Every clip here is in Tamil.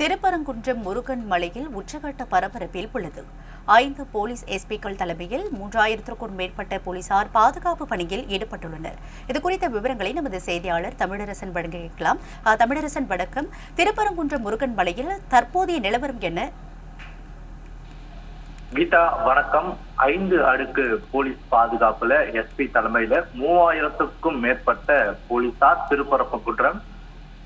திருப்பரங்குன்றம் முருகன் மலையில் உச்சகட்ட பரபரப்பில் உள்ளது. ஐந்து போலீஸ் எஸ்பிக்கள் தலைமையில் மூன்றாயிரத்திற்கும் மேற்பட்ட போலீசார் பாதுகாப்பு பணியில் ஈடுபட்டுள்ளனர். இதுகுறித்த விவரங்களை நமது செய்தியாளர் தமிழரசன் வழங்க கேட்கலாம். தமிழரசன் வணக்கம். திருப்பரங்குன்றம் முருகன் மலையில் தற்போதைய நிலவரம் என்ன? கீதா வணக்கம். ஐந்து அடுக்கு போலீஸ் பாதுகாப்புல எஸ்பி தலைமையில மூவாயிரத்துக்கும் மேற்பட்ட போலீசார் திருப்பரங்குன்றம்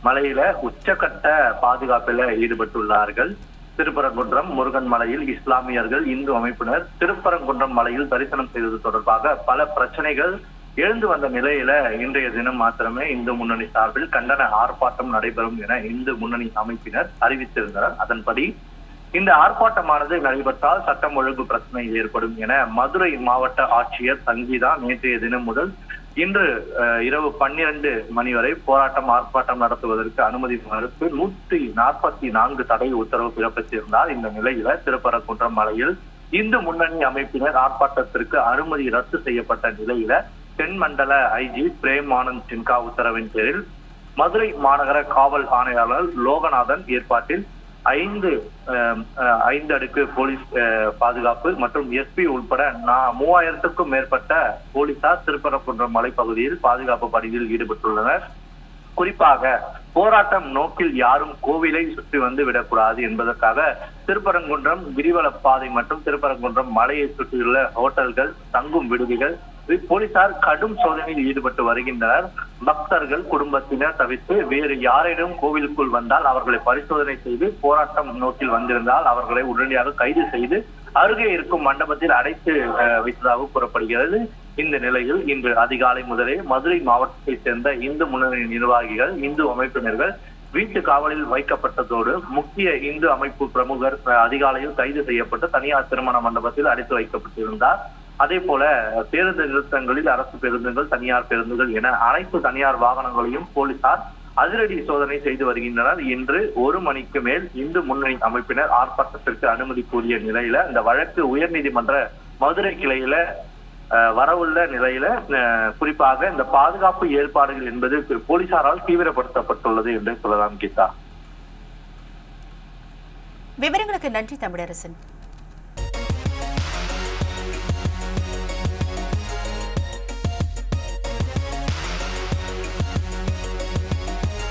மலையில உச்சக்கட்ட பாதுகாப்புல ஈடுபட்டுள்ளார்கள். திருப்பரங்குன்றம் முருகன் மலையில் இஸ்லாமியர்கள் இந்து அமைப்பினர் திருப்பரங்குன்றம் மலையில் தரிசனம் செய்தது தொடர்பாக பல பிரச்சனைகள் எழுந்து வந்த நிலையில இன்றைய தினம் மாத்திரமே இந்து முன்னணி சார்பில் கண்டன ஆர்ப்பாட்டம் நடைபெறும் என இந்து முன்னணி அமைப்பினர் அறிவித்திருந்தனர். அதன்படி இந்த ஆர்ப்பாட்டமானது நடைபெற்றால் சட்டம் ஒழுங்கு பிரச்சனை ஏற்படும் என மதுரை மாவட்ட ஆட்சியர் சங்கீதா நேற்றைய தினம் முதல் இன்று இரவு பன்னிரண்டு மணி வரை போராட்டம் ஆர்ப்பாட்டம் நடத்துவதற்கு அனுமதி மறுத்து நூற்றி நாற்பத்தி நான்கு தடை உத்தரவு பிறப்பித்திருந்தார் இந்த நிலையில திருப்பரங்குன்றம் மலையில் இந்து முன்னணி அமைப்பினர் ஆர்ப்பாட்டத்திற்கு அனுமதி ரத்து செய்யப்பட்ட நிலையில தென்மண்டல ஐஜி பிரேம் ஆனந்த் சின்கா உத்தரவின் பேரில் மதுரை மாநகர காவல் ஆணையாளர் லோகநாதன் ஏற்பாட்டில் ஐந்து ஐந்து அடுக்கு போலீஸ் பாதுகாப்பு மற்றும் எஸ்பி உள்பட நான் மூவாயிரத்துக்கும் மேற்பட்ட போலீசார் திருப்பரங்குன்றம் மலைப்பகுதியில் பாதுகாப்பு பணியில் ஈடுபட்டுள்ளனர். குறிப்பாக போராட்டம் நோக்கில் யாரும் கோவிலை சுற்றி வந்து விடக்கூடாது என்பதற்காக திருப்பரங்குன்றம் கிரிவல பாதை மற்றும் திருப்பரங்குன்றம் மலையை சுற்றியுள்ள ஹோட்டல்கள் தங்கும் விடுதிகள் போலீசார் கடும் சோதனையில் ஈடுபட்டு வருகின்றனர். பக்தர்கள் குடும்பத்தினர் தவிர்த்து வேறு யாரேனும் கோவிலுக்குள் வந்தால் அவர்களை பரிசோதனை செய்து போராட்டம் நோக்கில் வந்திருந்தால் அவர்களை உடனடியாக கைது செய்து அருகே இருக்கும் மண்டபத்தில் அடைத்து வைத்ததாக கூறப்படுகிறது. இந்த நிலையில் இன்று அதிகாலை முதலே மதுரை மாவட்டத்தைச் சேர்ந்த இந்து முன்னணி நிர்வாகிகள் இந்து அமைப்பினர்கள் வீட்டு காவலில் வைக்கப்பட்டதோடு முக்கிய இந்து அமைப்பு பிரமுகர் அஹ், அதிகாலையில் கைது செய்யப்பட்டு தனியார் திருமண மண்டபத்தில் அடைத்து வைக்கப்பட்டிருந்தார். அதே போல பேருந்து நிறுத்தங்களில் அரசு பேருந்துகள் தனியார் பேருந்துகள் என அனைத்து தனியார் வாகனங்களையும் போலீசார் அதிரடி சோதனை செய்து வருகின்றனர். இன்று ஒரு மணிக்கு மேல் இந்து முன்னணி அமைப்பினர் ஆர்ப்பாட்டத்திற்கு அனுமதி கூறிய நிலையில இந்த வழக்கு உயர்நீதிமன்ற மதுரை கிளையில அஹ், வரவுள்ள நிலையில அஹ், குறிப்பாக இந்த பாதுகாப்பு ஏற்பாடுகள் என்பது போலீசாரால் தீவிரப்படுத்தப்பட்டுள்ளது என்று சொல்லலாம் கீதா. விவரங்களுக்கு நன்றி தமிழரசன்.